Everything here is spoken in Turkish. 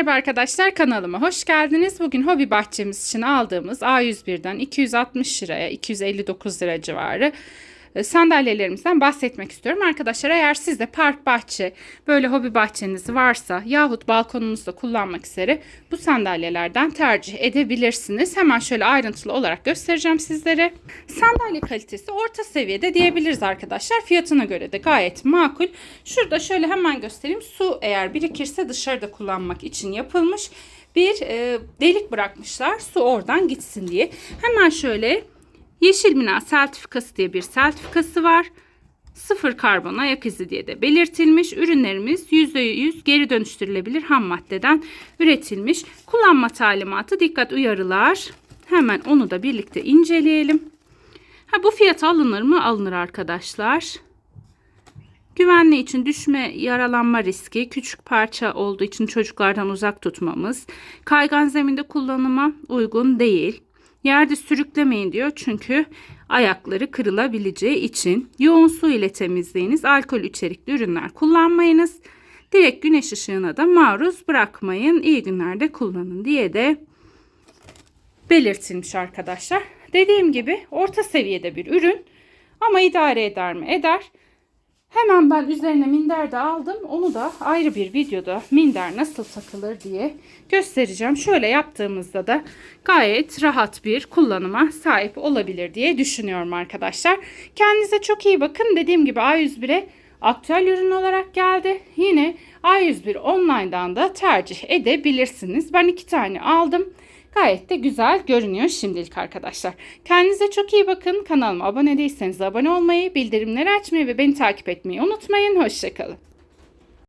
Merhaba arkadaşlar kanalıma hoş geldiniz. Bugün hobi bahçemiz için aldığımız A101'den 260 liraya 259 lira civarı sandalyelerimizden bahsetmek istiyorum. Arkadaşlar eğer sizde park bahçe böyle hobi bahçeniz varsa yahut balkonunuzda kullanmak üzere bu sandalyelerden tercih edebilirsiniz. Hemen şöyle ayrıntılı olarak göstereceğim sizlere. Sandalye kalitesi orta seviyede diyebiliriz arkadaşlar. Fiyatına göre de gayet makul. Şurada şöyle hemen göstereyim. Su eğer birikirse dışarıda kullanmak için yapılmış bir e, delik bırakmışlar. Su oradan gitsin diye. Hemen şöyle Yeşil Bina sertifikası diye bir sertifikası var. Sıfır karbon ayak izi diye de belirtilmiş. Ürünlerimiz %100 geri dönüştürülebilir ham maddeden üretilmiş. Kullanma talimatı, dikkat uyarılar. Hemen onu da birlikte inceleyelim. Ha, bu fiyata alınır mı? Alınır arkadaşlar. Güvenliği için düşme, yaralanma riski, küçük parça olduğu için çocuklardan uzak tutmamız, kaygan zeminde kullanıma uygun değil. Yerde sürüklemeyin diyor çünkü ayakları kırılabileceği için. Yoğun su ile temizleyiniz. Alkol içerikli ürünler kullanmayınız. Direkt güneş ışığına da maruz bırakmayın. İyi günlerde kullanın diye de belirtilmiş arkadaşlar. Dediğim gibi orta seviyede bir ürün ama idare eder mi? Eder. Hemen ben üzerine minder de aldım. Onu da ayrı bir videoda minder nasıl takılır diye göstereceğim. Şöyle yaptığımızda da gayet rahat bir kullanıma sahip olabilir diye düşünüyorum arkadaşlar. Kendinize çok iyi bakın. Dediğim gibi A101'e aktüel ürün olarak geldi. Yine A101 online'dan da tercih edebilirsiniz. Ben iki tane aldım. Gayet de güzel görünüyor şimdilik arkadaşlar. Kendinize çok iyi bakın. Kanalıma abone değilseniz abone olmayı, bildirimleri açmayı ve beni takip etmeyi unutmayın. Hoşçakalın.